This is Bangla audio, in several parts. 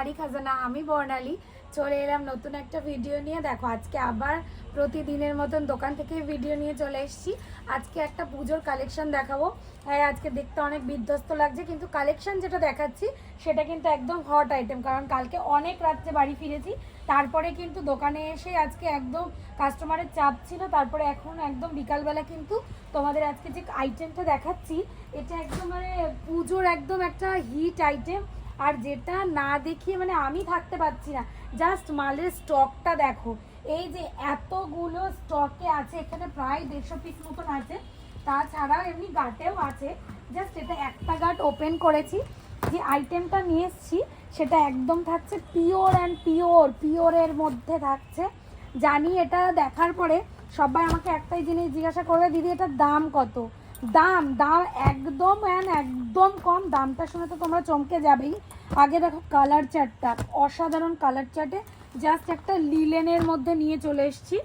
শাড়ি খাজানা, আমি বর্ণালী। চলে এলাম নতুন একটা ভিডিও নিয়ে। দেখো, আজকে আবার প্রতিদিনের মতন দোকান থেকে ভিডিও নিয়ে চলে এসেছি। আজকে একটা পুজোর কালেকশন দেখাবো। হ্যাঁ আজকে দেখতে অনেক বিধ্বস্ত লাগছে, কিন্তু কালেকশন যেটা দেখাচ্ছি, সেটা কিন্তু একদম হট আইটেম কারণ কালকে অনেক রাত্রে বাড়ি ফিরেছি। তারপরে কিন্তু দোকানে এসে আজকে একদম কাস্টমারের চাপ ছিল। তারপরে এখন একদম বিকালবেলা কিন্তু তোমাদের আজকে যে আইটেমটা দেখাচ্ছি, এটা একদম মানে পুজোর একদম একটা হিট আইটেম আর যেটা না দেখিয়ে মানে আমি থাকতে পারছি না জাস্ট মালের স্টকটা দেখো। এই যে এতগুলো স্টকে আছে, এখানে প্রায় দেড়শো পিস মতন আছে। তাছাড়াও এমনি গাটেও আছে। জাস্ট এটা একটা গাট ওপেন করেছি। যে আইটেমটা নিয়ে এসেছি, সেটা একদম থাকছে পিওর অ্যান্ড পিওর পিওরের মধ্যে থাকছে। জানি এটা দেখার পরে সবাই আমাকে একটাই জিনিস জিজ্ঞাসা করবে, দিদি, এটার দাম কত? দাম দাম একদম অ্যান্ড একদম কম। দামটা শুনে তো তোমরা চমকে যাবেই। আগে দেখো কালার চার্টটা অসাধারণ কালার চার্টে জাস্ট একটা লিলেনের মধ্যে নিয়ে চলে এসেছি।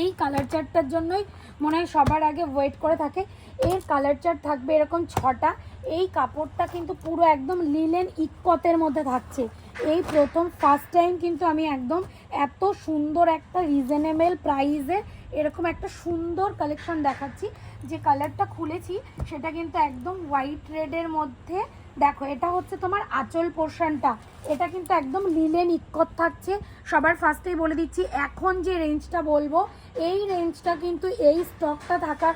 এই কালার চার্টটার জন্যই মনে হয় সবার আগে ওয়েট করে থাকে। এর কালার চার্ট থাকবে এরকম ছটা। এই কাপড়টা কিন্তু পুরো একদম লিলেন ইক্কতের মধ্যে থাকছে। এই প্রথম ফার্স্ট টাইম কিন্তু আমি একদম এত সুন্দর একটা রিজনেবল প্রাইসে এরকম একটা সুন্দর কালেকশন দেখাচ্ছি। যে কালারটা খুলেছি, সেটা কিন্তু একদম হোয়াইট রেডের মধ্যে। দেখো, এটা হচ্ছে তোমার আঁচল পোর্শনটা এটা কিন্তু একদম লিলেন ইক্কত থাকছে। সবার ফার্স্টেই বলে দিচ্ছি, এখন যে রেঞ্জটা বলব, এই রেঞ্জটা কিন্তু এই স্টকটা থাকা,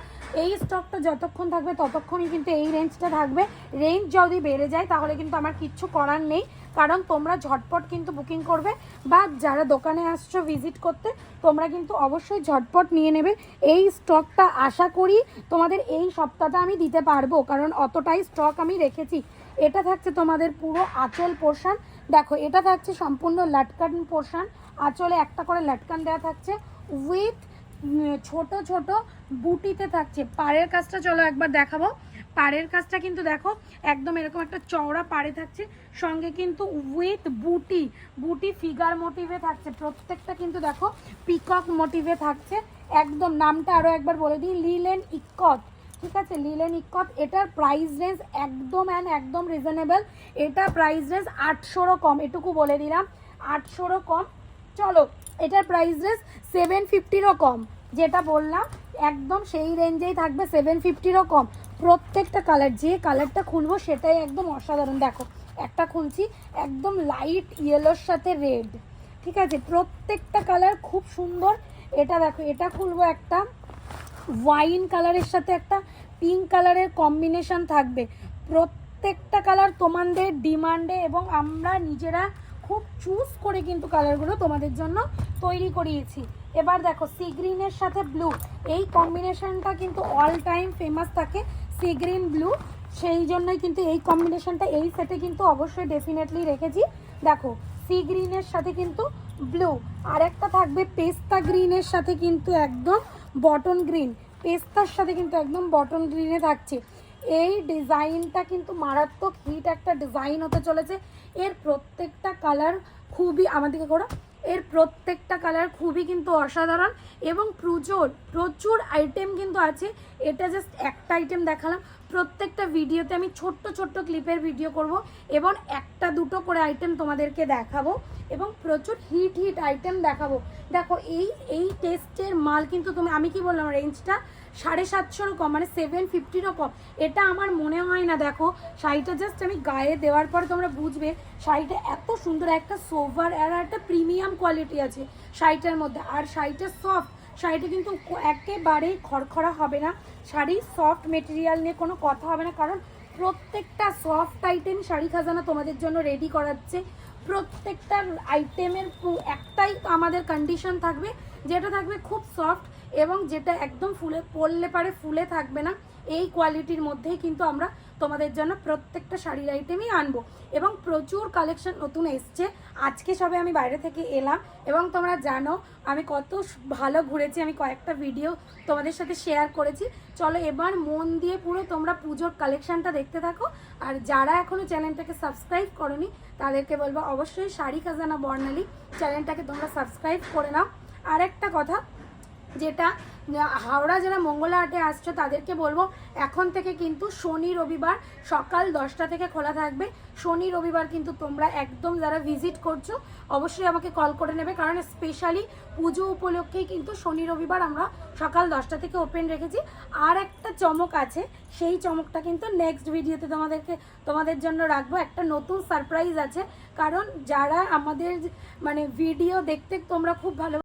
এই স্টকটা যতক্ষণ থাকবে, ততক্ষণই কিন্তু এই রেঞ্জটা থাকবে। রেঞ্জ যদি বেড়ে যায়, তাহলে কিন্তু আমার কিচ্ছু করার নেই। কারণ তোমরা ঝটপট কিন্তু বুকিং করবে বা যারা দোকানে আসছো ভিজিট করতে, তোমরা কিন্তু অবশ্যই ঝটপট নিয়ে নেবে। এই স্টকটা আশা করি তোমাদের এই সপ্তাহটা আমি দিতে পারব, কারণ অতটাই স্টক আমি রেখেছি। এটা থাকছে তোমাদের পুরো আঁচল পোর্শন দেখো, এটা থাকছে সম্পূর্ণ লাটকান পোর্শন আঁচলে একটা করে লাটকান দেওয়া থাকছে। উইথ ছোট ছোট বুটিতে থাকছে। পাড়ের কাজটা চলো একবার দেখাবো। পাড়ের কাজটা কিন্তু দেখো, একদম এরকম একটা চওড়া পাড়ে থাকছে, সঙ্গে কিন্তু উইথ বুটি বুটি ফিগার মোটিভে থাকছে। প্রত্যেকটা কিন্তু দেখো পিকক মোটিভে থাকছে। একদম নামটা আরও একবার বলে দিই লিলেন ইকত ঠিক আছে? লিলেন ইকত এটার প্রাইস রেঞ্জ একদম অ্যান্ড একদম রিজনেবল এটা প্রাইস রেঞ্জ আটশোরও কম, এটুকু বলে দিলাম, আটশোরও কম। চলো, এটার প্রাইস রেঞ্জ সেভেন ফিফটিরও কম, যেটা বললাম, একদম সেই রেঞ্জেই থাকবে সেভেন ফিফটিরও কম। প্রত্যেকটা কালার যে কালারটা খুলবো সেটাই একদম অসাধারণ। দেখো, একটা খুলছি একদম লাইট ইয়েলোর সাথে রেড ঠিক আছে? প্রত্যেকটা কালার খুব সুন্দর। এটা দেখো, এটা খুলবো একটা ওয়াইন কালারের সাথে একটা পিঙ্ক কালারের কম্বিনেশন থাকবে। প্রত্যেকটা কালার তোমাদের ডিমান্ডে এবং আমরা নিজেরা খুব চুজ করে কিন্তু কালারগুলো তোমাদের জন্য তৈরি করিয়েছি। এবার দেখো সি গ্রিনের সাথে ব্লু এই কম্বিনেশনটা কিন্তু অল টাইম ফেমাস থাকে। সি গ্রিন ব্লু, সেই জন্যই কিন্তু এই কম্বিনেশনটা এই সেটে কিন্তু অবশ্যই ডেফিনেটলি রেখেছি। দেখো, সি গ্রিনের সাথে কিন্তু ব্লু, আর একটা থাকবে পেস্তা গ্রিনের সাথে কিন্তু একদম বটন গ্রিন। পেস্তার সাথে কিন্তু একদম বটন গ্রিনে থাকছে। এই ডিজাইনটা কিন্তু মারাত্মক হিট একটা ডিজাইন হতে চলেছে। এর প্রত্যেকটা কালার খুবই, আমাদেরকে করো এর প্রত্যেকটা কালার খুবই কিন্তু অসাধারণ এবং প্রচুর প্রচুর আইটেম কিন্তু আছে। এটা জাস্ট একটা আইটেম দেখালাম। প্রত্যেকটা ভিডিওতে আমি ছোট্ট ছোট্ট ক্লিপের ভিডিও করব এবং একটা দুটো করে আইটেম তোমাদেরকে দেখাবো এবং প্রচুর হিট হিট আইটেম দেখাবো। দেখো, এই এই টেস্টের মাল কিন্তু তুমি, আমি কি বললাম রেঞ্জটা সাড়ে সাতশোর কম মানে সেভেন ফিফটিরও কম। এটা আমার মনে হয় না, দেখো, শাড়িটা জাস্ট আমি গায়ে দেওয়ার পরে তোমরা বুঝবে, শাড়িটা এত সুন্দর, একটা সোভার আর একটা প্রিমিয়াম কোয়ালিটি আছে শাড়িটার মধ্যে। আর শাড়িটা সফট শাড়িটা কিন্তু একেবারেই খড়খড়া হবে না। শাড়ি সফট মেটেরিয়াল নিয়ে কোনো কথা হবে না, কারণ প্রত্যেকটা সফট আইটেম শাড়ি খাজানা তোমাদের জন্য রেডি করাচ্ছে। প্রত্যেকটা আইটেমের একটাই আমাদের কন্ডিশন থাকবে, যেটা থাকবে খুব সফট এবং যেটা একদম ফুলে পড়লে পারে ফুলে থাকবে না। এই কোয়ালিটির মধ্যেই কিন্তু আমরা তোমাদের জন্য প্রত্যেকটা শাড়ির আইটেমই আনব। এবং প্রচুর কালেকশন নতুন এসছে। আজকে সবে আমি বাইরে থেকে এলাম এবং তোমরা জানো, আমি কত ভালো ঘুরেছি। আমি কয়েকটা ভিডিও তোমাদের সাথে শেয়ার করেছি। চলো এবার মন দিয়ে পুরো তোমরা পুজোর কালেকশনটা দেখতে থাকো। আর যারা এখনও চ্যানেলটাকে সাবস্ক্রাইব করনি, তাদেরকে বলব অবশ্যই শাড়ি খাজানা বর্ণালী চ্যানেলটাকে তোমরা সাবস্ক্রাইব করে নাও। আর একটা কথা, যেটা হাওড়া যারা মঙ্গলা হাটে আসছো, তাদেরকে বলব, এখন থেকে কিন্তু শনি, রবিবার সকাল দশটা থেকে খোলা থাকবে। শনি, রবিবার কিন্তু তোমরা একদম যারা ভিজিট করছ, অবশ্যই আমাকে কল করে নেবে, কারণ স্পেশালি পুজো উপলক্ষেই কিন্তু শনি, রবিবার আমরা সকাল দশটা থেকে ওপেন রেখেছি। আর একটা চমক আছে, সেই চমকটা কিন্তু নেক্সট ভিডিওতে তোমাদেরকে, তোমাদের জন্য রাখব। একটা নতুন সারপ্রাইজ আছে, কারণ যারা আমাদের মানে ভিডিও দেখতে তোমরা খুব ভালো